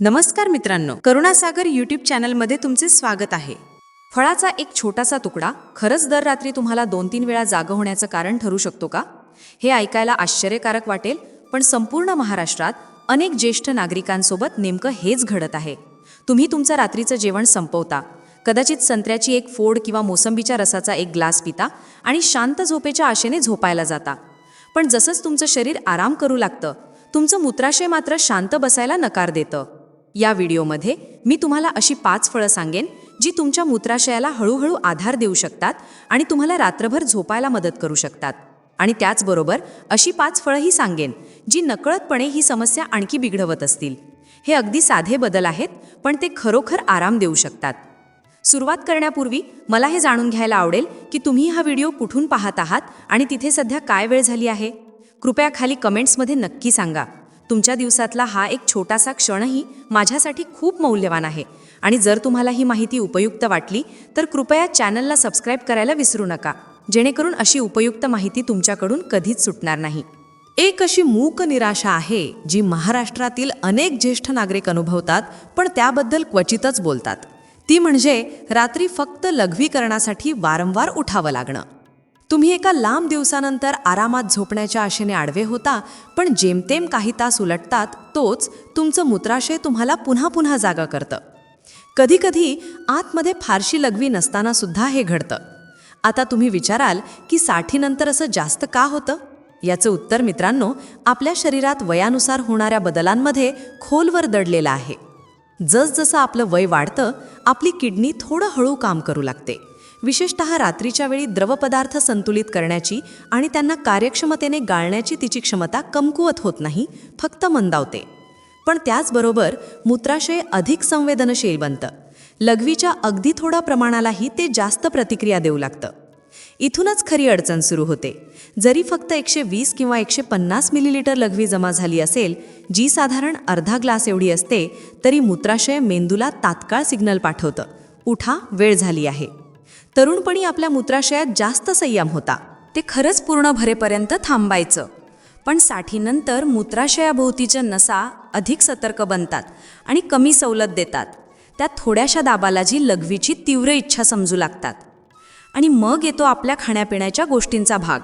नमस्कार मित्रांनो करुणासागर यूट्यूब चॅनलमध्ये तुमचे स्वागत आहे. फळाचा एक छोटासा तुकडा खरंच दर रात्री तुम्हाला दोन तीन वेळा जागं होण्याचं कारण ठरू शकतो का? हे ऐकायला आश्चर्यकारक वाटेल पण संपूर्ण महाराष्ट्रात अनेक ज्येष्ठ नागरिकांसोबत नेमकं हेच घडत आहे. तुम्ही तुमचं रात्रीचं जेवण संपवता कदाचित संत्र्याची एक फोड किंवा मोसंबीच्या रसाचा एक ग्लास पिता आणि शांत झोपेच्या आशेने झोपायला जाता. पण जसंच तुमचं शरीर आराम करू लागतं तुमचं मूत्राशय मात्र शांत बसायला नकार देतं. या व्हिडिओमध्ये मी तुम्हाला अशी पाच फळं सांगेन जी तुमच्या मूत्राशयाला हळूहळू आधार देऊ शकतात आणि तुम्हाला रात्रभर झोपायला मदत करू शकतात. आणि त्याचबरोबर अशी पाच फळंही सांगेन जी नकळतपणे ही समस्या आणखी बिघडवत असतील. हे अगदी साधे बदल आहेत पण ते खरोखर आराम देऊ शकतात. सुरुवात करण्यापूर्वी मला हे जाणून घ्यायला आवडेल की तुम्ही हा व्हिडिओ कुठून पाहत आहात आणि तिथे सध्या काय वेळ झाली आहे? कृपया खाली कमेंट्समध्ये नक्की सांगा. तुमच्या दिवसातला हा एक छोटासा क्षणही माझ्यासाठी खूप मौल्यवान आहे. आणि जर तुम्हाला ही माहिती उपयुक्त वाटली तर कृपया चॅनलला सबस्क्राईब करायला विसरू नका. जेणेकरून अशी उपयुक्त माहिती तुमच्याकडून कधीच सुटणार नाही. एक अशी मूक निराशा आहे जी महाराष्ट्रातील अनेक ज्येष्ठ नागरिक अनुभवतात पण त्याबद्दल क्वचितच बोलतात. ती म्हणजे रात्री फक्त लघवीकरणासाठी वारंवार उठावं लागणं. तुम्ही एका लांब दिवसानंतर आरामात झोपण्याच्या आशेने आडवे होता पण जेमतेम काही तास उलटतात तोच तुमचं मूत्राशय तुम्हाला पुन्हा पुन्हा जागा करतं. कधीकधी आतमध्ये फारशी लघवी नसताना सुद्धा हे घडतं. आता तुम्ही विचाराल की साठीनंतर असं जास्त का होतं? याचं उत्तर मित्रांनो आपल्या शरीरात वयानुसार होणाऱ्या बदलांमध्ये खोलवर दडलेलं आहे. जसजसं आपलं वय वाढतं आपली किडनी थोडं हळू काम करू लागते. विशेषत रात्रीच्या वेळी द्रवपदार्थ संतुलित करण्याची आणि त्यांना कार्यक्षमतेने गाळण्याची तिची क्षमता कमकुवत होत नाही फक्त मंदावते. पण त्याचबरोबर मूत्राशय अधिक संवेदनशील बनतं. लघवीच्या अगदी थोड्या प्रमाणालाही ते जास्त प्रतिक्रिया देऊ लागतं. इथूनच खरी अडचण सुरू होते. जरी फक्त एकशे वीस किंवा एकशे पन्नास मिलीलिटर लघवी जमा झाली असेल जी साधारण अर्धा ग्लास एवढी असते तरी मूत्राशय मेंदूला तात्काळ सिग्नल पाठवतं. उठा वेळ झाली आहे. तरुणपणी आपल्या मूत्राशयात जास्त संयम होता. ते खरंच पूर्ण भरेपर्यंत थांबायचं. पण साठीनंतर मूत्राशयाभोवतीच्या नसा अधिक सतर्क बनतात आणि कमी सवलत देतात. त्या थोड्याशा दाबाला जी लघवीची तीव्र इच्छा समजू लागतात. आणि मग येतो आपल्या खाण्यापिण्याच्या गोष्टींचा भाग.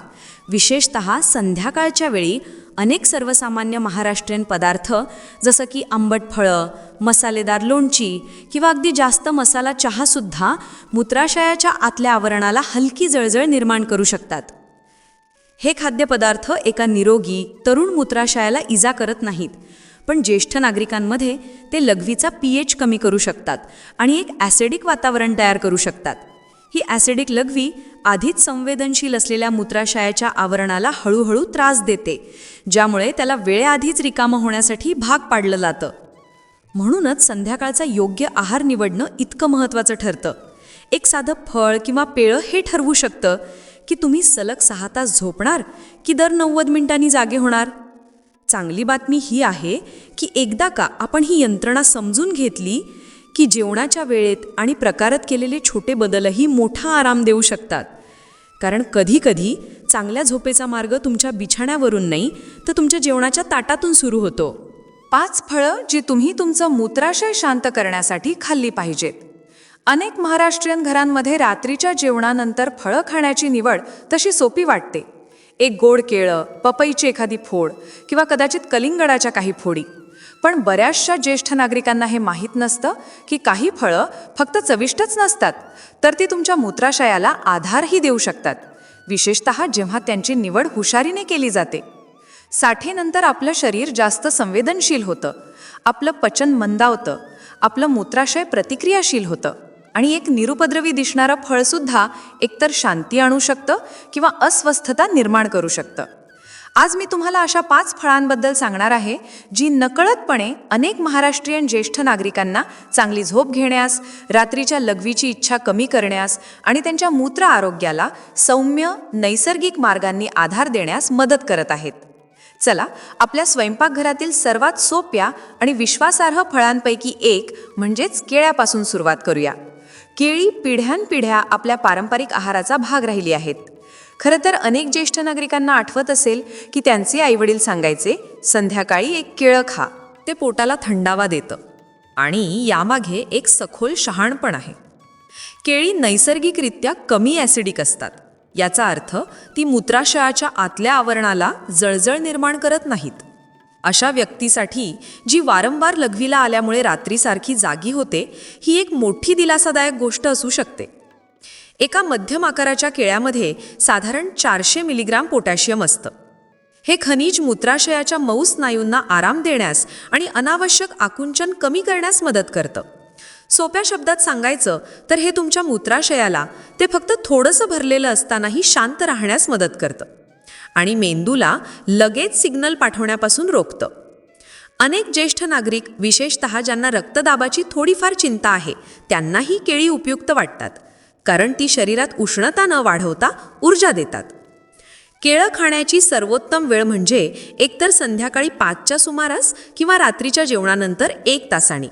विशेषत संध्याकाळच्या वेळी अनेक सर्वसामान्य महाराष्ट्रीयन पदार्थ जसं की आंबट फळं मसालेदार लोणची किंवा अगदी जास्त मसाला चहासुद्धा मूत्राशयाच्या आतल्या आवरणाला हलकी जळजळ निर्माण करू शकतात. हे खाद्यपदार्थ एका निरोगी तरुण मूत्राशयाला इजा करत नाहीत पण ज्येष्ठ नागरिकांमध्ये ते लघवीचा पीएच कमी करू शकतात आणि एक ॲसिडिक वातावरण तयार करू शकतात. ही ॲसिडिक लघवी आधीच संवेदनशील असलेल्या मूत्राशयाच्या आवरणाला हळूहळू त्रास देते ज्यामुळे त्याला वेळेआधीच रिकामं होण्यासाठी भाग पाडलं जातं. म्हणूनच संध्याकाळचा योग्य आहार निवडणं इतकं महत्त्वाचं ठरतं. एक साधं फळ किंवा पेळं हे ठरवू शकतं की तुम्ही सलग सहा तास झोपणार की दर नव्वद मिनिटांनी जागे होणार? चांगली बातमी ही आहे की एकदा का आपण ही यंत्रणा समजून घेतली की जेवणाच्या वेळेत आणि प्रकारात केलेले छोटे बदलही मोठा आराम देऊ शकतात. कारण कधीकधी चांगल्या झोपेचा मार्ग तुमच्या बिछाण्यावरून नाही तर तुमच्या जेवणाच्या ताटातून सुरू होतो. पाच फळं जी तुम्ही तुमचं मूत्राशय शांत करण्यासाठी खाल्ली पाहिजेत. अनेक महाराष्ट्रीयन घरांमध्ये रात्रीच्या जेवणानंतर फळं खाण्याची निवड तशी सोपी वाटते. एक गोड केळं पपईची एखादी फोड किंवा कदाचित कलिंगडाच्या काही फोडी. पण बऱ्याचशा ज्येष्ठ नागरिकांना हे माहीत नसतं की काही फळं फक्त चविष्टच नसतात तर ती तुमच्या मूत्राशयाला आधारही देऊ शकतात. विशेषत जेव्हा त्यांची निवड हुशारीने केली जाते. साठेनंतर आपलं शरीर जास्त संवेदनशील होतं. आपलं पचन मंदावतं आपलं मूत्राशय प्रतिक्रियाशील होतं. आणि एक निरुपद्रवी दिसणारं फळसुद्धा एकतर शांती आणू शकतं किंवा अस्वस्थता निर्माण करू शकतं. आज मी तुम्हाला अशा पाच फळांबद्दल सांगणार आहे जी नकळतपणे अनेक महाराष्ट्रीयन ज्येष्ठ नागरिकांना चांगली झोप घेण्यास रात्रीच्या लघवीची इच्छा कमी करण्यास आणि त्यांच्या मूत्र आरोग्याला सौम्य नैसर्गिक मार्गांनी आधार देण्यास मदत करत आहेत. चला आपल्या स्वयंपाकघरातील सर्वात सोप्या आणि विश्वासार्ह फळांपैकी एक म्हणजेच केळ्यापासून सुरुवात करूया. केळी पिढ्यानपिढ्या आपल्या पारंपरिक आहाराचा भाग राहिली आहेत. खरं तर अनेक ज्येष्ठ नागरिकांना आठवत असेल की त्यांचे आईवडील सांगायचे संध्याकाळी एक केळं खा ते पोटाला थंडावा देतं. आणि यामागे एक सखोल शहाणपण आहे. केळी नैसर्गिकरित्या कमी ॲसिडिक असतात. याचा अर्थ ती मूत्राशयाच्या आतल्या आवरणाला जळजळ निर्माण करत नाहीत. अशा व्यक्तीसाठी जी वारंवार लघवीला आल्यामुळे रात्रीसारखी जागी होते ही एक मोठी दिलासादायक गोष्ट असू शकते. एका मध्यम आकाराच्या केळ्यामध्ये साधारण चारशे मिलीग्राम पोटॅशियम असतं. हे खनिज मूत्राशयाच्या मऊ स्नायूंना आराम देण्यास आणि अनावश्यक आकुंचन कमी करण्यास मदत करतं. सोप्या शब्दात सांगायचं तर हे तुमच्या मूत्राशयाला ते फक्त थोडंसं भरलेलं असतानाही शांत राहण्यास मदत करतं आणि मेंदूला लगेच सिग्नल पाठवण्यापासून रोखतं. अनेक ज्येष्ठ नागरिक विशेषतः ज्यांना रक्तदाबाची थोडीफार चिंता आहे त्यांनाही केळी उपयुक्त वाटतात. कारण ती शरीरात उष्णता न वाढवता ऊर्जा देतात. केळं खाण्याची सर्वोत्तम वेळ म्हणजे एकतर संध्याकाळी पाचच्या सुमारास किंवा रात्रीच्या जेवणानंतर एक तासाने.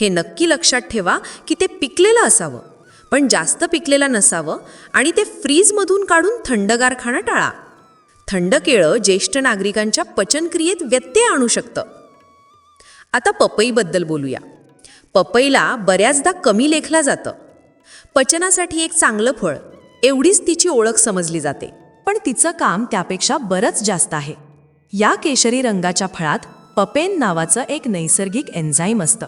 हे नक्की लक्षात ठेवा की ते पिकलेलं असावं. पण जास्त पिकलेलं नसावं आणि ते फ्रीजमधून काढून थंडगार खाणं टाळा. थंड केळं ज्येष्ठ नागरिकांच्या पचनक्रियेत व्यत्यय आणू शकतं. आता पपईबद्दल बोलूया. पपईला बऱ्याचदा कमी लेखलं जातं. पचनासाठी एक चांगलं फळ एवढीच तिची ओळख समजली जाते. पण तिचं काम त्यापेक्षा बरंच जास्त आहे. या केशरी रंगाच्या फळात पपेन नावाचं एक नैसर्गिक एन्झाईम असतं.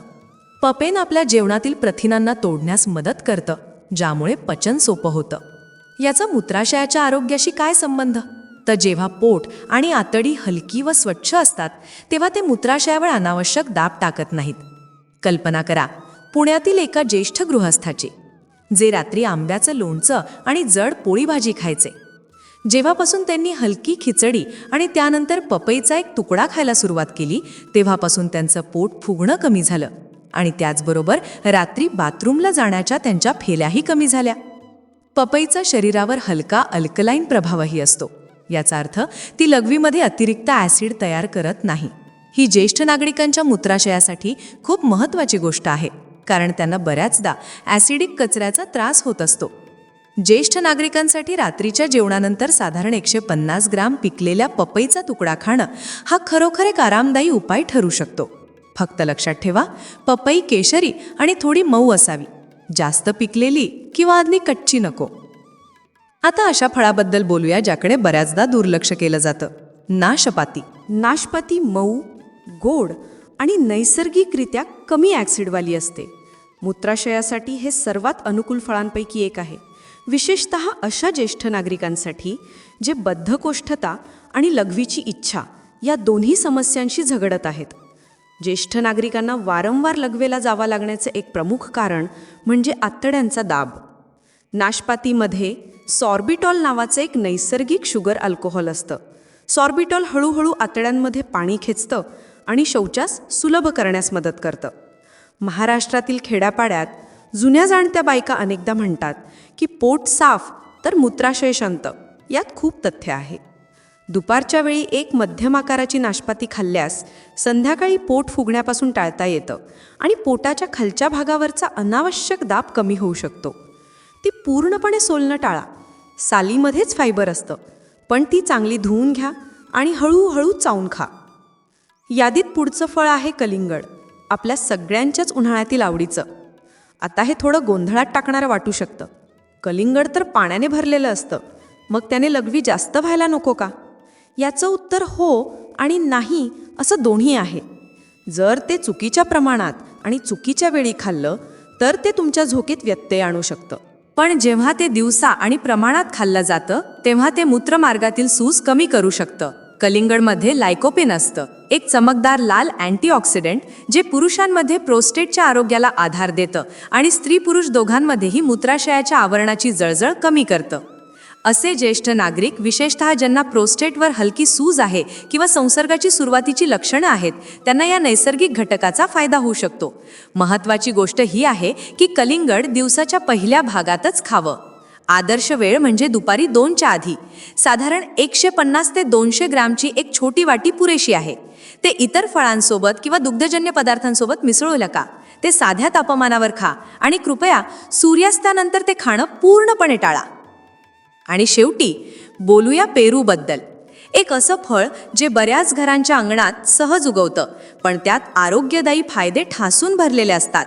पपेन आपल्या जेवणातील प्रथिनांना तोडण्यास मदत करतं ज्यामुळे पचन सोपं होतं. याचा मूत्राशयाच्या आरोग्याशी काय संबंध? तर जेव्हा पोट आणि आतडी हलकी व स्वच्छ असतात तेव्हा ते मूत्राशयावर अनावश्यक दाब टाकत नाहीत. कल्पना करा पुण्यातील एका ज्येष्ठ गृहस्थाची जे रात्री आंब्याचं लोणचं आणि जड पोळी भाजी खायचे. जेव्हापासून त्यांनी हलकी खिचडी आणि त्यानंतर पपईचा एक तुकडा खायला सुरुवात केली तेव्हापासून त्यांचं पोट फुगणं कमी झालं आणि त्याचबरोबर रात्री बाथरूमला जाण्याच्या त्यांच्या फेल्याही कमी झाल्या. पपईचा शरीरावर हलका अल्कलाईन प्रभावही असतो. याचा अर्थ ती लघवीमध्ये अतिरिक्त ॲसिड तयार करत नाही. ही ज्येष्ठ नागरिकांच्या मूत्राशयासाठी खूप महत्त्वाची गोष्ट आहे. कारण त्यांना बऱ्याचदा ॲसिडिक कचऱ्याचा त्रास होत असतो. ज्येष्ठ नागरिकांसाठी रात्रीच्या जेवणानंतर साधारण एकशे पन्नास ग्राम पिकलेल्या पपईचा तुकडा खाणं हा खरोखर एक आरामदायी उपाय ठरू शकतो. फक्त लक्षात ठेवा पपई केशरी आणि थोडी मऊ असावी. जास्त पिकलेली किंवा आदली कच्ची नको. आता अशा फळाबद्दल बोलूया ज्याकडे बऱ्याचदा दुर्लक्ष केलं जातं. नाशपाती. नाशपाती मऊ गोड आणि नैसर्गिकरित्या कमी ॲसिडवाली असते. मूत्राशयासाठी हे सर्वात अनुकूल फळांपैकी एक आहे. विशेषत अशा ज्येष्ठ नागरिकांसाठी जे बद्धकोष्ठता आणि लघवीची इच्छा या दोन्ही समस्यांशी झगडत आहेत. ज्येष्ठ नागरिकांना वारंवार लघवेला जावं लागण्याचं एक प्रमुख कारण म्हणजे आतड्यांचा दाब. नाशपातीमध्ये सॉर्बिटॉल नावाचं एक नैसर्गिक शुगर अल्कोहोल असतं. सॉर्बिटॉल हळूहळू आतड्यांमध्ये पाणी खेचतं आणि शौचास सुलभ करण्यास मदत करतं. महाराष्ट्रातील खेड्यापाड्यात जुन्या जाणत्या बायका अनेकदा म्हणतात की पोट साफ तर मूत्राशय शांत. यात खूप तथ्य आहे. दुपारच्या वेळी एक मध्यम आकाराची नाशपाती खाल्ल्यास संध्याकाळी पोट फुगण्यापासून टाळता येतं आणि पोटाच्या खालच्या भागावरचा अनावश्यक दाब कमी होऊ शकतो. ती पूर्णपणे सोलणं टाळा. सालीमध्येच फायबर असतं पण ती चांगली धुवून घ्या आणि हळूहळू चावून खा. यादीत पुढचं फळ आहे कलिंगड. आपल्या सगळ्यांच्याच उन्हाळ्यातील आवडीचं. आता हे थोडं गोंधळात टाकणारं वाटू शकतं. कलिंगड तर पाण्याने भरलेलं असतं. मग त्याने लघवी जास्त व्हायला नको का? याचं उत्तर हो आणि नाही असं दोन्ही आहे. जर ते चुकीच्या प्रमाणात आणि चुकीच्या वेळी खाल्लं तर ते तुमच्या झोकेत व्यत्यय आणू शकतं. पण जेव्हा ते दिवसा आणि प्रमाणात खाल्लं जातं तेव्हा ते मूत्रमार्गातील सूज कमी करू शकतं. कलिंगडमध्ये लायकोपेन असतं. एक चमकदार लाल अँटीऑक्सिडंट जे पुरुषांमध्ये प्रोस्टेटच्या आरोग्याला आधार देतं आणि स्त्री पुरुष दोघांमध्येही मूत्राशयाच्या आवरणाची जळजळ कमी करतं. असे ज्येष्ठ नागरिक विशेषतः ज्यांना प्रोस्टेटवर हलकी सूज आहे किंवा संसर्गाची सुरुवातीची लक्षणं आहेत त्यांना या नैसर्गिक घटकाचा फायदा होऊ शकतो. महत्त्वाची गोष्ट ही आहे की कलिंगड दिवसाच्या पहिल्या भागातच खावं. आदर्श वेळ म्हणजे दुपारी दोनच्या आधी. साधारण एकशे पन्नास ते दोनशे ग्रॅमची एक छोटी वाटी पुरेशी आहे. ते इतर फळांसोबत किंवा दुग्धजन्य पदार्थांसोबत मिसळू नका. ते साध्या तापमानावर खा आणि कृपया सूर्यास्तानंतर ते खाणं पूर्णपणे टाळा. आणि शेवटी बोलूया पेरूबद्दल. एक असं फळ जे बऱ्याच घरांच्या अंगणात सहज उगवतं पण त्यात आरोग्यदायी फायदे ठासून भरलेले असतात.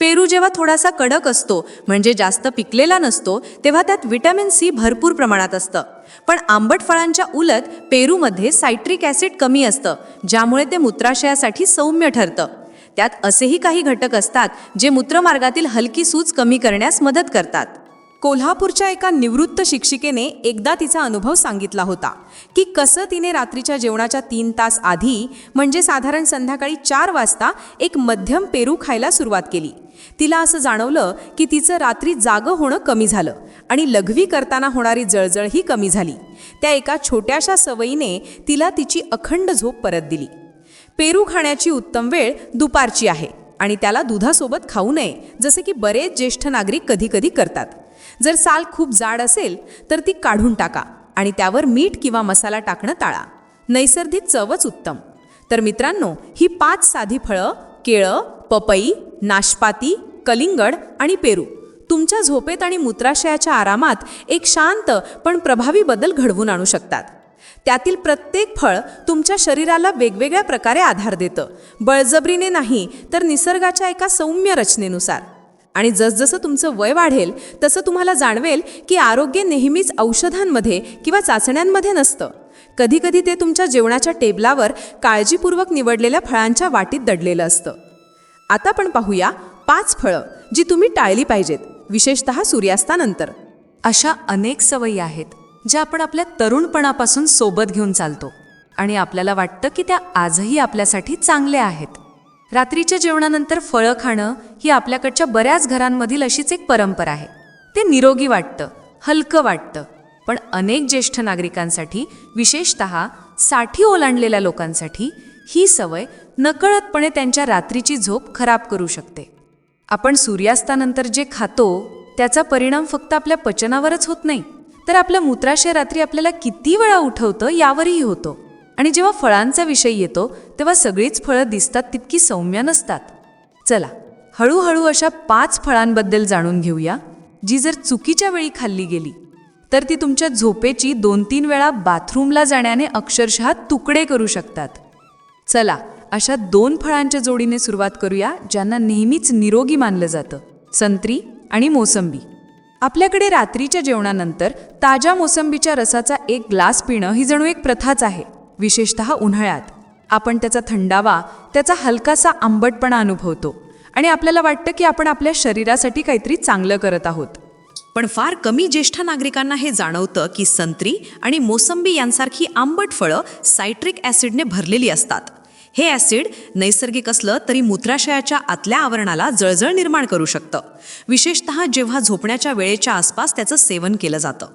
पेरू जेव्हा थोडासा कडक असतो म्हणजे जास्त पिकलेला नसतो तेव्हा त्यात विटॅमिन सी भरपूर प्रमाणात असतं. पण आंबट फळांच्या उलट पेरूमध्ये सायट्रिक ॲसिड कमी असतं ज्यामुळे ते मूत्राशयासाठी सौम्य ठरतं. त्यात असेही काही घटक असतात जे मूत्रमार्गातील हलकी सूज कमी करण्यास मदत करतात. कोल्हापूरच्या एका निवृत्त शिक्षिकेने एकदा तिचा अनुभव सांगितला होता की कसं तिने रात्रीच्या जेवणाच्या तीन तास आधी म्हणजे साधारण संध्याकाळी चार वाजता एक मध्यम पेरू खायला सुरुवात केली. तिला असं जाणवलं की तिचं रात्री जागं होणं कमी झालं आणि लघवी करताना होणारी जळजळही कमी झाली. त्या एका छोट्याशा सवयीने तिला तिची अखंड झोप परत दिली. पेरू खाण्याची उत्तम वेळ दुपारची आहे आणि त्याला दुधासोबत खाऊ नये जसे की बरेच ज्येष्ठ नागरिक कधीकधी करतात. जर साल खूप जाड असेल तर ती काढून टाका आणि त्यावर मीठ किंवा मसाला टाकणं टाळा. नैसर्गिक चवच उत्तम. तर मित्रांनो ही पाच साधी फळं केळं पपई नाशपाती कलिंगड आणि पेरू. तुमच्या झोपेत आणि मूत्राशयाच्या आरामात एक शांत पण प्रभावी बदल घडवून आणू शकतात. त्यातील प्रत्येक फळ तुमच्या शरीराला वेगवेगळ्या प्रकारे आधार देतं. बळजबरीने नाही तर निसर्गाच्या एका सौम्य रचनेनुसार. आणि जसजसं तुमचं वय वाढेल तसं तुम्हाला जाणवेल की आरोग्य नेहमीच औषधांमध्ये किंवा चाचण्यांमध्ये नसतं. कधीकधी ते तुमच्या जेवणाच्या टेबलावर काळजीपूर्वक निवडलेल्या फळांच्या वाटीत दडलेलं असतं. आता आपण पाहूया पाच फळं जी तुम्ही टाळली पाहिजेत विशेषतः सूर्यास्तानंतर. अशा अनेक सवयी आहेत ज्या आपण आपल्या तरुणपणापासून सोबत घेऊन चालतो आणि आपल्याला वाटतं की त्या आजही आपल्यासाठी चांगल्या आहेत. रात्रीच्या जेवणानंतर फळं खाणं ही आपल्याकडच्या बऱ्याच घरांमधील अशीच एक परंपरा आहे. ते निरोगी वाटतं हलकं वाटतं. पण अनेक ज्येष्ठ नागरिकांसाठी विशेषत साठी ओलांडलेल्या लोकांसाठी ही सवय नकळतपणे त्यांच्या रात्रीची झोप खराब करू शकते. आपण सूर्यास्तानंतर जे खातो त्याचा परिणाम फक्त आपल्या पचनावरच होत नाही. तर आपल्या मूत्राशय रात्री आपल्याला किती वेळा उठवतं यावरही होतो. आणि जेव्हा फळांचा विषय येतो तेव्हा सगळीच फळं दिसतात तितकी सौम्य नसतात. चला हळूहळू अशा पाच फळांबद्दल जाणून घेऊया जी जर चुकीच्या वेळी खाल्ली गेली तर ती तुमच्या झोपेची दोन तीन वेळा बाथरूमला जाण्याने अक्षरशः तुकडे करू शकतात. चला अशा दोन फळांच्या जोडीने सुरुवात करूया ज्यांना नेहमीच निरोगी मानलं जातं संत्री आणि मोसंबी. आपल्याकडे रात्रीच्या जेवणानंतर ताज्या मोसंबीच्या रसाचा एक ग्लास पिणं ही जणू एक प्रथाच आहे. विशेषतः उन्हाळ्यात. आपण त्याचा थंडावा त्याचा हलकासा आंबटपणा अनुभवतो आणि आपल्याला वाटतं की आपण आपल्या शरीरासाठी काहीतरी चांगलं करत आहोत. पण फार कमी ज्येष्ठ नागरिकांना हे जाणवतं की संत्री आणि मोसंबी यांसारखी आंबट फळं सायट्रिक ॲसिडने भरलेली असतात. हे ॲसिड नैसर्गिक असलं तरी मूत्राशयाच्या आतल्या आवरणाला जळजळ निर्माण करू शकतं. विशेषतः जेव्हा झोपण्याच्या वेळेच्या आसपास त्याचं सेवन केलं जातं.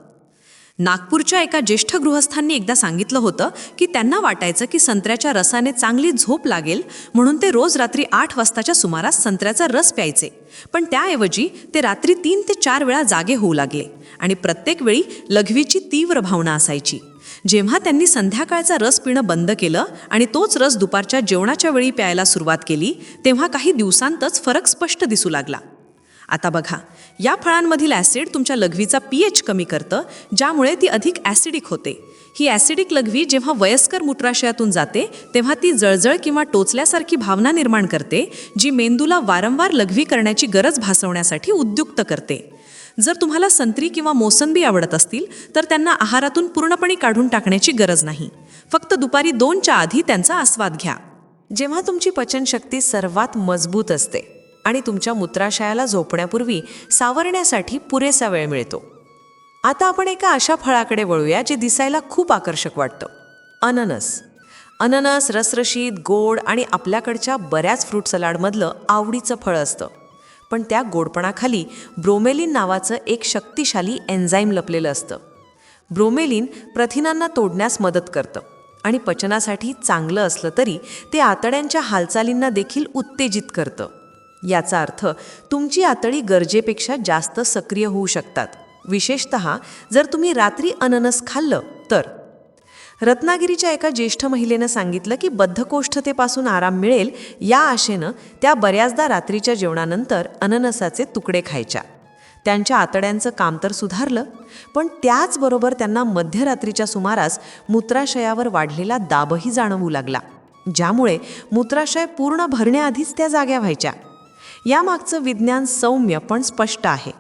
नागपूरच्या एका ज्येष्ठ गृहस्थांनी एकदा सांगितलं होतं की त्यांना वाटायचं की संत्र्याच्या रसाने चांगली झोप लागेल म्हणून ते रोज रात्री आठ वाजताच्या सुमारास संत्र्याचा रस प्यायचे. पण त्याऐवजी ते रात्री तीन ते चार वेळा जागे होऊ लागले आणि प्रत्येक वेळी लघवीची तीव्र भावना असायची. जेव्हा त्यांनी संध्याकाळचा रस पिणं बंद केलं आणि तोच रस दुपारच्या जेवणाच्या वेळी प्यायला सुरुवात केली तेव्हा काही दिवसांतच फरक स्पष्ट दिसू लागला. आता बघा या फळांमधील ॲसिड तुमच्या लघवीचा पीएच कमी करतं ज्यामुळे ती अधिक ॲसिडिक होते. ही ॲसिडिक लघवी जेव्हा वयस्कर मूत्राशयातून जाते तेव्हा ती जळजळ किंवा टोचल्यासारखी भावना निर्माण करते जी मेंदूला वारंवार लघवी करण्याची गरज भासवण्यासाठी उद्युक्त करते. जर तुम्हाला संत्री किंवा मोसंबी आवडत असतील तर त्यांना आहारातून पूर्णपणे काढून टाकण्याची गरज नाही. फक्त दुपारी दोनच्या आधी त्यांचा आस्वाद घ्या. जेव्हा तुमची पचनशक्ती सर्वात मजबूत असते. आणि तुमच्या मूत्राशयाला झोपण्यापूर्वी सावरण्यासाठी पुरेसा वेळ मिळतो. आता आपण एका अशा फळाकडे वळूया जे दिसायला खूप आकर्षक वाटतं. अननस. अननस रसरशीत गोड आणि आपल्याकडच्या बऱ्याच फ्रूट सलाडमधलं आवडीचं फळ असतं. पण त्या गोडपणाखाली ब्रोमेलिन नावाचं एक शक्तिशाली एन्झाईम लपलेलं असतं. ब्रोमेलिन प्रथिनांना तोडण्यास मदत करतं आणि पचनासाठी चांगलं असलं तरी ते आतड्यांच्या हालचालींना देखील उत्तेजित करतं. याचा अर्थ तुमची आतडी गरजेपेक्षा जास्त सक्रिय होऊ शकतात. विशेषत जर तुम्ही रात्री अननस खाल्लं तर. रत्नागिरीच्या एका ज्येष्ठ महिलेनं सांगितलं की बद्धकोष्ठतेपासून आराम मिळेल या आशेनं त्या बऱ्याचदा रात्रीच्या जेवणानंतर अननसाचे तुकडे खायच्या. त्यांच्या आतड्यांचं काम तर सुधारलं पण त्याचबरोबर त्यांना मध्यरात्रीच्या सुमारास मूत्राशयावर वाढलेला दाबही जाणवू लागला. ज्यामुळे मूत्राशय पूर्ण भरण्याआधीच त्या जाग्या व्हायच्या. यामागचं विज्ञान सौम्य पण स्पष्ट आहे.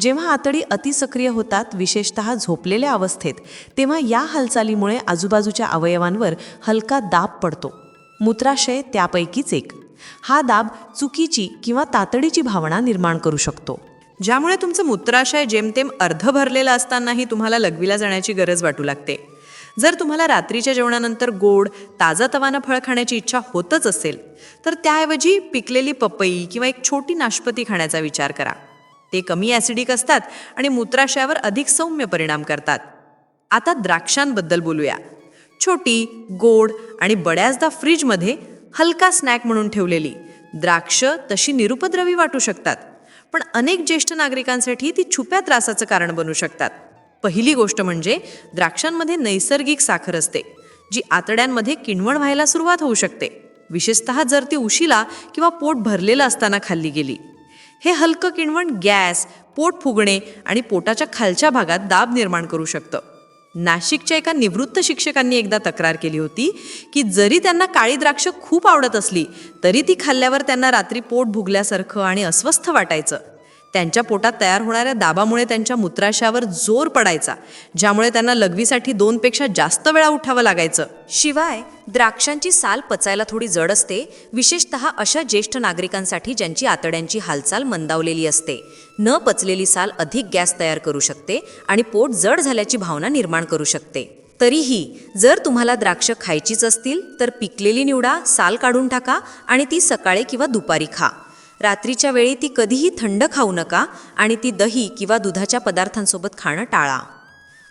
जेव्हा आतडी अतिसक्रिय होतात विशेषतः झोपलेल्या अवस्थेत तेव्हा या हालचालीमुळे आजूबाजूच्या अवयवांवर हलका दाब पडतो. मूत्राशय त्यापैकीच एक. हा दाब चुकीची किंवा तातडीची भावना निर्माण करू शकतो. ज्यामुळे तुमचं मूत्राशय जेमतेम अर्ध भरलेलं असतानाही तुम्हाला लघवीला जाण्याची गरज वाटू लागते. जर तुम्हाला रात्रीच्या जेवणानंतर गोड ताजातवानं फळ खाण्याची इच्छा होतच असेल तर त्याऐवजी पिकलेली पपई किंवा एक छोटी नाशपती खाण्याचा विचार करा. ते कमी ॲसिडिक असतात आणि मूत्राशयावर अधिक सौम्य परिणाम करतात. आता द्राक्षांबद्दल बोलूया. छोटी गोड आणि बऱ्याचदा फ्रीजमध्ये हलका स्नॅक म्हणून ठेवलेली द्राक्ष तशी निरुपद्रवी वाटू शकतात पण अनेक ज्येष्ठ नागरिकांसाठी ती छुप्या त्रासाचं कारण बनू शकतात. पहिली गोष्ट म्हणजे द्राक्षांमध्ये नैसर्गिक साखर असते जी आतड्यांमध्ये किणवण व्हायला सुरुवात होऊ शकते. विशेषतः जर ती उशीला किंवा पोट भरलेलं असताना खाल्ली गेली. हे हलकं किणवण गॅस पोट फुगणे आणि पोटाच्या खालच्या भागात दाब निर्माण करू शकतं. नाशिकच्या एका निवृत्त शिक्षकांनी एकदा तक्रार केली होती की जरी त्यांना काळी द्राक्ष खूप आवडत असली तरी ती खाल्ल्यावर त्यांना रात्री पोट भुगल्यासारखं आणि अस्वस्थ वाटायचं. त्यांच्या पोटात तयार होणाऱ्या दाबामुळे त्यांच्या मूत्राशयावर जोर पडायचा ज्यामुळे त्यांना लघवीसाठी दोनपेक्षा जास्त वेळा उठावं लागायचं. शिवाय द्राक्षांची साल पचायला थोडी जड असते विशेषतः अशा ज्येष्ठ नागरिकांसाठी ज्यांची आतड्यांची हालचाल मंदावलेली असते. न पचलेली साल अधिक गॅस तयार करू शकते आणि पोट जड झाल्याची भावना निर्माण करू शकते. तरीही जर तुम्हाला द्राक्ष खायचीच असतील तर पिकलेली निवडा साल काढून टाका आणि ती सकाळी किंवा दुपारी खा. रात्रीच्या वेळी ती कधीही थंड खाऊ नका आणि ती दही किंवा दुधाच्या पदार्थांसोबत खाणं टाळा.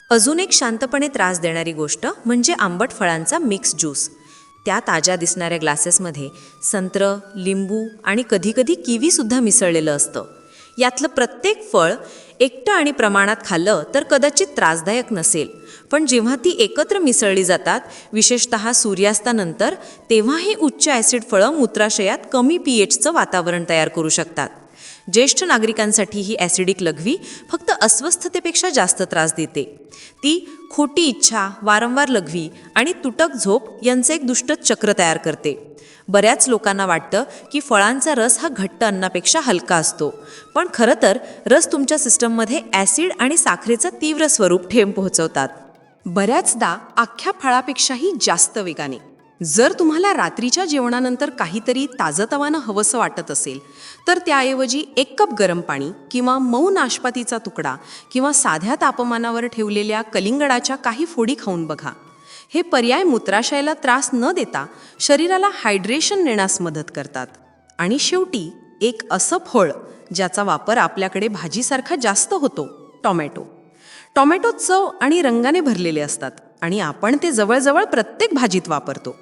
अजून एक शांतपणे त्रास देणारी गोष्ट म्हणजे आंबट फळांचा मिक्स ज्यूस त्या ताज्या दिसणाऱ्या ग्लासेसमध्ये संत्र लिंबू आणि कधीकधी किवीसुद्धा मिसळलेलं असतं. यातलं प्रत्येक फळ एकटं आणि प्रमाणात खाल्लं तर कदाचित त्रासदायक नसेल. पण जेव्हा ती एकत्र मिसळली जातात विशेषतः सूर्यास्तानंतर तेव्हा ही उच्च ॲसिड फळं मूत्राशयात कमी पी एचचं वातावरण तयार करू शकतात. ज्येष्ठ नागरिकांसाठी ही ॲसिडिक लघवी फक्त अस्वस्थतेपेक्षा जास्त त्रास देते. ती खोटी इच्छा वारंवार लघवी आणि तुटक झोप यांचं एक दुष्ट चक्र तयार करते. बऱ्याच लोकांना वाटतं की फळांचा रस हा घट्ट अन्नापेक्षा हलका असतो. पण खरं तर रस तुमच्या सिस्टममध्ये ॲसिड आणि साखरेचं तीव्र स्वरूप ठेम पोहोचवतात. बऱ्याचदा अख्ख्या फळापेक्षाही जास्त वेगाने. जर तुम्हाला रात्रीच्या जेवणानंतर काहीतरी ताजतवानं हवंसं वाटत असेल तर त्याऐवजी एक कप गरम पाणी किंवा मऊ नाशपातीचा तुकडा किंवा साध्या तापमानावर ठेवलेल्या कलिंगडाच्या काही फोडी खाऊन बघा. हे पर्याय मूत्राशयाला त्रास न देता शरीराला हायड्रेशन नेण्यास मदत करतात. आणि शेवटी एक असं फळ ज्याचा वापर आपल्याकडे भाजीसारखा जास्त होतो टॉमॅटो. टॉमॅटो चव आणि रंगाने भरलेले असतात आणि आपण ते जवळजवळ प्रत्येक भाजीत वापरतो.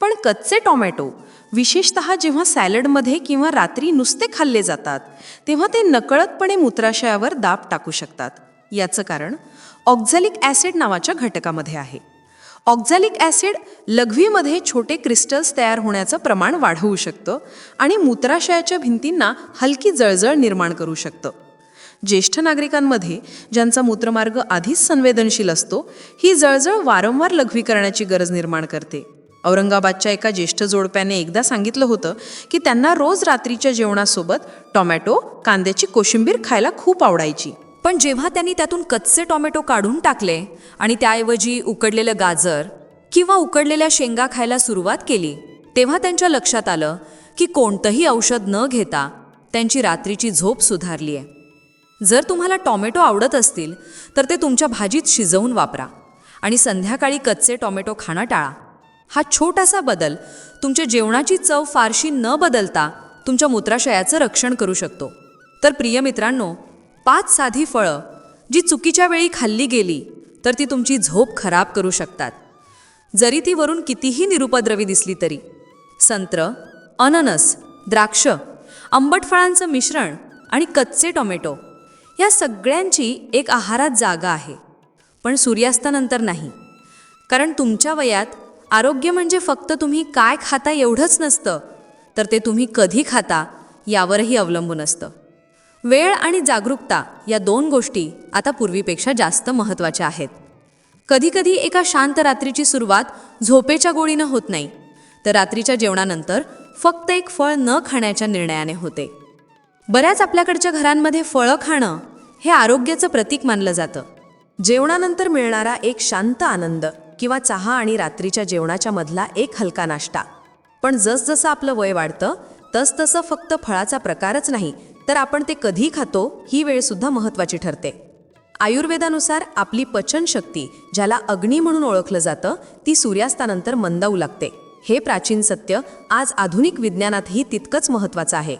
पण कच्चे टॉमॅटो विशेषत जेव्हा सॅलडमध्ये किंवा रात्री नुसते खाल्ले जातात तेव्हा ते नकळतपणे मूत्राशयावर दाब टाकू शकतात. याचं कारण ऑक्झॅलिक ॲसिड नावाच्या घटकामध्ये आहे. ऑक्झॅलिक ॲसिड लघवीमध्ये छोटे क्रिस्टल्स तयार होण्याचं प्रमाण वाढवू शकतं आणि मूत्राशयाच्या भिंतींना हलकी जळजळ निर्माण करू शकतं. ज्येष्ठ नागरिकांमध्ये ज्यांचा मूत्रमार्ग आधीच संवेदनशील असतो ही जळजळ वारंवार लघवी करण्याची गरज निर्माण करते. औरंगाबादच्या एका ज्येष्ठ जोडप्याने एकदा सांगितलं होतं की त्यांना रोज रात्रीच्या जेवणासोबत टॉमॅटो कांद्याची कोशिंबीर खायला खूप आवडायची. पण जेव्हा त्यांनी त्यातून कच्चे टोमॅटो काढून टाकले आणि त्याऐवजी उकडलेलं गाजर किंवा उकडलेल्या शेंगा खायला सुरुवात केली तेव्हा त्यांच्या लक्षात आलं की कोणतंही औषध न घेता त्यांची रात्रीची झोप सुधारली आहे जर तुम्हाला टॉमॅटो आवडत असतील तर ते तुमच्या भाजीत शिजवून वापरा आणि संध्याकाळी कच्चे टॉमॅटो खाणं टाळा. हा छोटासा बदल तुमच्या जेवणाची चव फारशी न बदलता तुमच्या मूत्राशयाचं रक्षण करू शकतो. तर प्रिय मित्रांनो पाच साधी फळं जी चुकीच्या वेळी खाल्ली गेली तर ती तुमची झोप खराब करू शकतात. जरी ती वरून कितीही निरुपद्रवी दिसली तरी. संत्र अननस द्राक्ष आंबट फळांचं मिश्रण आणि कच्चे टोमॅटो या सगळ्यांची एक आहारात जागा आहे. पण सूर्यास्तानंतर नाही. कारण तुमच्या वयात आरोग्य म्हणजे फक्त तुम्ही काय खाता एवढंच नसतं तर ते तुम्ही कधी खाता यावरही अवलंबून असतं. वेळ आणि जागरूकता या दोन गोष्टी आता पूर्वीपेक्षा जास्त महत्त्वाच्या आहेत. कधीकधी एका शांत रात्रीची सुरुवात झोपेच्या गोळीनं होत नाही तर रात्रीच्या जेवणानंतर फक्त एक फळ न खाण्याच्या निर्णयाने होते. बऱ्याच आपल्याकडच्या घरांमध्ये फळं खाणं हे आरोग्याचं प्रतीक मानलं जातं. जेवणानंतर मिळणारा एक शांत आनंद किंवा चहा आणि रात्रीच्या जेवणाच्या मधला एक हलका नाश्ता. पण जसजसं आपलं वय वाढतं तसतसं फक्त फळाचा प्रकारच नाही तर आपण ते कधी खातो ही वेळसुद्धा महत्त्वाची ठरते. आयुर्वेदानुसार आपली पचनशक्ती ज्याला अग्नी म्हणून ओळखलं जातं ती सूर्यास्तानंतर मंदावू लागते. हे प्राचीन सत्य आज आधुनिक विज्ञानातही तितकंच महत्त्वाचं आहे.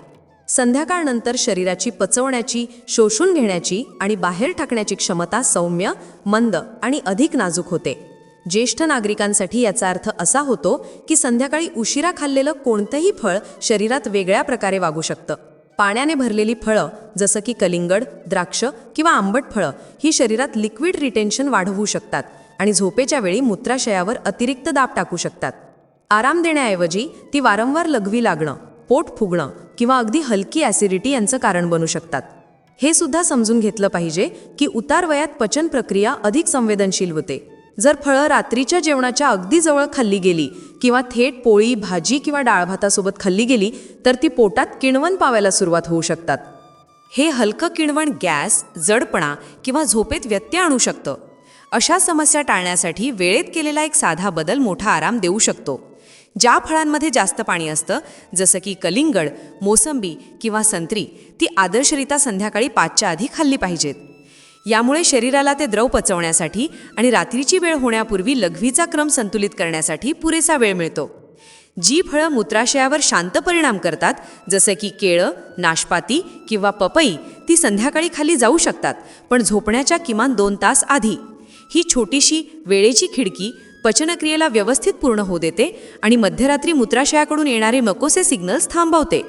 संध्याकाळनंतर शरीराची पचवण्याची शोषून घेण्याची आणि बाहेर टाकण्याची क्षमता सौम्य मंद आणि अधिक नाजूक होते. ज्येष्ठ नागरिकांसाठी याचा अर्थ असा होतो की संध्याकाळी उशिरा खाल्लेलं कोणतंही फळ शरीरात वेगळ्या प्रकारे वागू शकतं. पाण्याने भरलेली फळं जसं की कलिंगड द्राक्ष किंवा आंबट फळं ही शरीरात लिक्विड रिटेन्शन वाढवू शकतात आणि झोपेच्या वेळी मूत्राशयावर अतिरिक्त दाब टाकू शकतात. आराम देण्याऐवजी ती वारंवार लघवी लागणं पोट फुगणं किंवा अगदी हलकी ॲसिडिटी यांचं कारण बनू शकतात. हे सुद्धा समजून घेतलं पाहिजे की उतार वयात पचन प्रक्रिया अधिक संवेदनशील होते. जर फळं रात्रीच्या जेवणाच्या अगदी जवळ खाल्ली गेली किंवा थेट पोळी भाजी किंवा डाळभातासोबत खाल्ली गेली तर ती पोटात किणवण पावायला सुरुवात होऊ शकतात. हे हलकं किणवण गॅस जडपणा किंवा झोपेत व्यत्यय आणू शकतं. अशा समस्या टाळण्यासाठी वेळेत केलेला एक साधा बदल मोठा आराम देऊ शकतो. ज्या फळांमध्ये जास्त पाणी असतं जसं की कलिंगड मोसंबी किंवा संत्री ती आदर्शरित्या संध्याकाळी पाचच्या आधी खाल्ली पाहिजेत. यामुळे शरीराला ते द्रव पचवण्यासाठी आणि रात्रीची वेळ होण्यापूर्वी लघवीचा क्रम संतुलित करण्यासाठी पुरेसा वेळ मिळतो. जी फळं मूत्राशयावर शांत परिणाम करतात जसे की केळं नाशपाती किंवा पपई ती संध्याकाळी खाली जाऊ शकतात पण झोपण्याच्या किमान दोन तास आधी. ही छोटीशी वेळेची खिडकी पचनक्रियेला व्यवस्थित पूर्ण होऊ देते आणि मध्यरात्री मूत्राशयाकडून येणारे मकोसे सिग्नल्स थांबवते.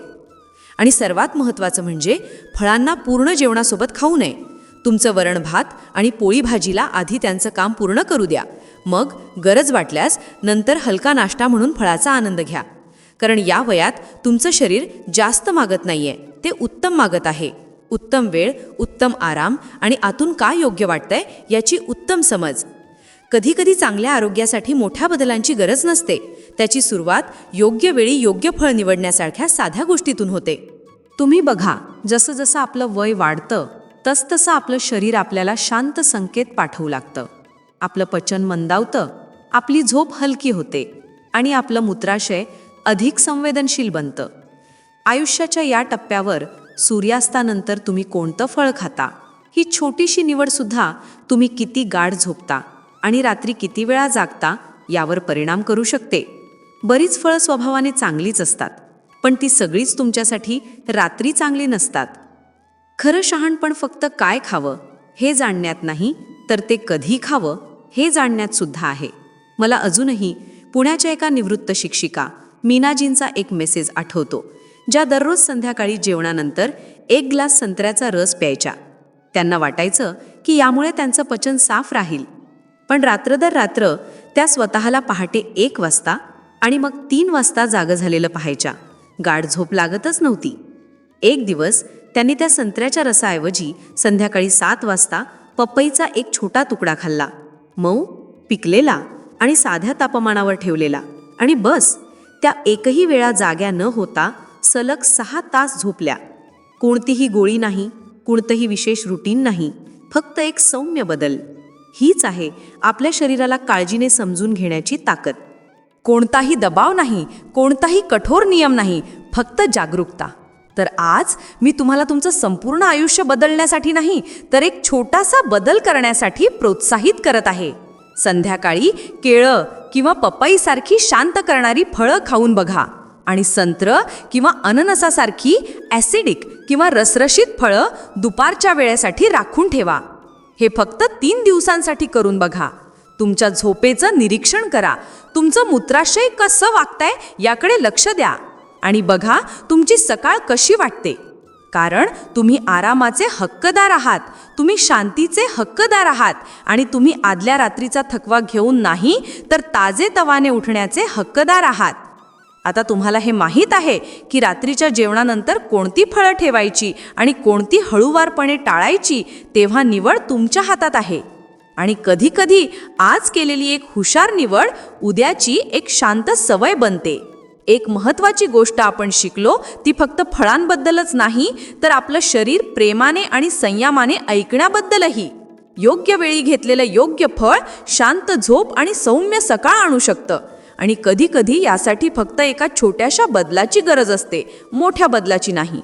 आणि सर्वात महत्त्वाचं म्हणजे फळांना पूर्ण जेवणासोबत खाऊ नये. तुमचं वरण भात आणि पोळी भाजीला आधी त्यांचं काम पूर्ण करू द्या. मग गरज वाटल्यास नंतर हलका नाश्ता म्हणून फळाचा आनंद घ्या. कारण या वयात तुमचं शरीर जास्त मागत नाहीये ते उत्तम मागत आहे. उत्तम वेळ उत्तम आराम आणि आतून काय योग्य वाटतंय याची उत्तम समज. कधीकधी चांगल्या आरोग्यासाठी मोठ्या बदलांची गरज नसते. त्याची सुरुवात योग्य वेळी योग्य फळ निवडण्यासारख्या साध्या गोष्टीतून होते. तुम्ही बघा जसं जसं आपलं वय वाढतं तसतसं आपलं शरीर आपल्याला शांत संकेत पाठवू लागतं. आपलं पचन मंदावतं आपली झोप हलकी होते आणि आपलं मूत्राशय अधिक संवेदनशील बनतं. आयुष्याच्या या टप्प्यावर सूर्यास्तानंतर तुम्ही कोणतं फळ खाता? ही छोटीशी निवडसुद्धा तुम्ही किती गाढ झोपता आणि रात्री किती वेळा जागता यावर परिणाम करू शकते. बरीच फळं स्वभावाने चांगलीच असतात पण ती सगळीच तुमच्यासाठी रात्री चांगली नसतात. खरं शहाणपण फक्त काय खावं हे जाणण्यात नाही तर ते कधी खावं हे जाणण्यात सुद्धा आहे. मला अजूनही पुण्याच्या एका निवृत्त शिक्षिका मीनाजींचा एक मेसेज आठवतो ज्या दररोज संध्याकाळी जेवणानंतर एक ग्लास संत्र्याचा रस प्यायच्या. त्यांना वाटायचं की यामुळे त्यांचं पचन साफ राहील. पण रात्र दर रात्र त्या स्वतःला पहाटे एक वाजता आणि मग तीन वाजता जागं झालेलं पाहायच्या. गाढ झोप लागतच नव्हती. एक दिवस त्यांनी त्या संत्र्याच्या रसाऐवजी संध्याकाळी सात वाजता पपईचा एक छोटा तुकडा खाल्ला. मऊ पिकलेला आणि साध्या तापमानावर ठेवलेला. आणि बस त्या एकही वेळा जाग्या न होता सलग सहा तास झोपल्या. कोणतीही गोळी नाही कोणतंही विशेष रुटीन नाही फक्त एक सौम्य बदल. हीच आहे आपल्या शरीराला काळजीने समजून घेण्याची ताकद. कोणताही दबाव नाही कोणताही कठोर नियम नाही फक्त जागरूकता. तर आज मी तुम्हाला तुमचं संपूर्ण आयुष्य बदलण्यासाठी नाही तर एक छोटासा बदल करण्यासाठी प्रोत्साहित करत आहे. संध्याकाळी केळं किंवा पपईसारखी शांत करणारी फळं खाऊन बघा. आणि संत्र किंवा अननसासारखी ॲसिडिक किंवा रसरशीत फळं दुपारच्या वेळेसाठी राखून ठेवा. हे फक्त तीन दिवसांसाठी करून बघा. तुमच्या झोपेचं निरीक्षण करा. तुमचं मूत्राशय कसं वागतंय याकडे लक्ष द्या. आणि बघा तुमची सकाळ कशी वाटते. कारण तुम्ही आरामाचे हक्कदार आहात तुम्ही शांतीचे हक्कदार आहात आणि तुम्ही आदल्या रात्रीचा थकवा घेऊन नाही तर ताजे तवाने उठण्याचे हक्कदार आहात. आता तुम्हाला हे माहीत आहे की रात्रीच्या जेवणानंतर कोणती फळं ठेवायची आणि कोणती हळूवारपणे टाळायची तेव्हा निवड तुमच्या हातात आहे. आणि कधीकधी आज केलेली एक हुशार निवड उद्याची एक शांत सवय बनते. एक महत्त्वाची गोष्ट आपण शिकलो ती फक्त फळांबद्दलच नाही तर आपलं शरीर प्रेमाने आणि संयमाने ऐकण्याबद्दलही. योग्य वेळी घेतलेलं योग्य फळ शांत झोप आणि सौम्य सकाळ आणू शकतं. आणि कधीकधी यासाठी फक्त एका छोट्याशा बदलाची गरज असते मोठ्या बदलाची नाही.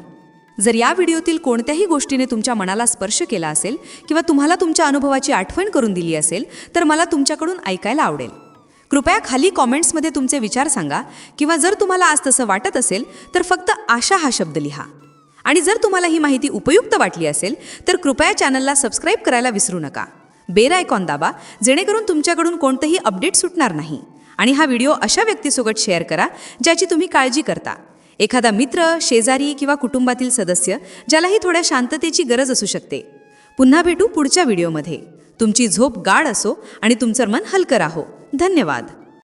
जर या व्हिडिओतील कोणत्याही गोष्टीने तुमच्या मनाला स्पर्श केला असेल किंवा तुम्हाला तुमच्या अनुभवाची आठवण करून दिली असेल तर मला तुमच्याकडून ऐकायला आवडेल. कृपया खाली कॉमेंट्समध्ये तुमचे विचार सांगा किंवा जर तुम्हाला आज तसं वाटत असेल तर फक्त आशा हा शब्द लिहा. आणि जर तुम्हाला ही माहिती उपयुक्त वाटली असेल तर कृपया चॅनलला सबस्क्राईब करायला विसरू नका. बेल आयकॉन दाबा जेणेकरून तुमच्याकडून कोणतंही अपडेट सुटणार नाही. आणि हा व्हिडिओ अशा व्यक्तीसोबत शेअर करा ज्याची तुम्ही काळजी करता. एखादा मित्र शेजारी किंवा कुटुंबातील सदस्य ज्यालाही थोड्या शांततेची गरज असू शकते. पुन्हा भेटू पुढच्या व्हिडिओमध्ये. तुमची झोप गाढ असो आणि तुमचं मन हलकं राहो. धन्यवाद.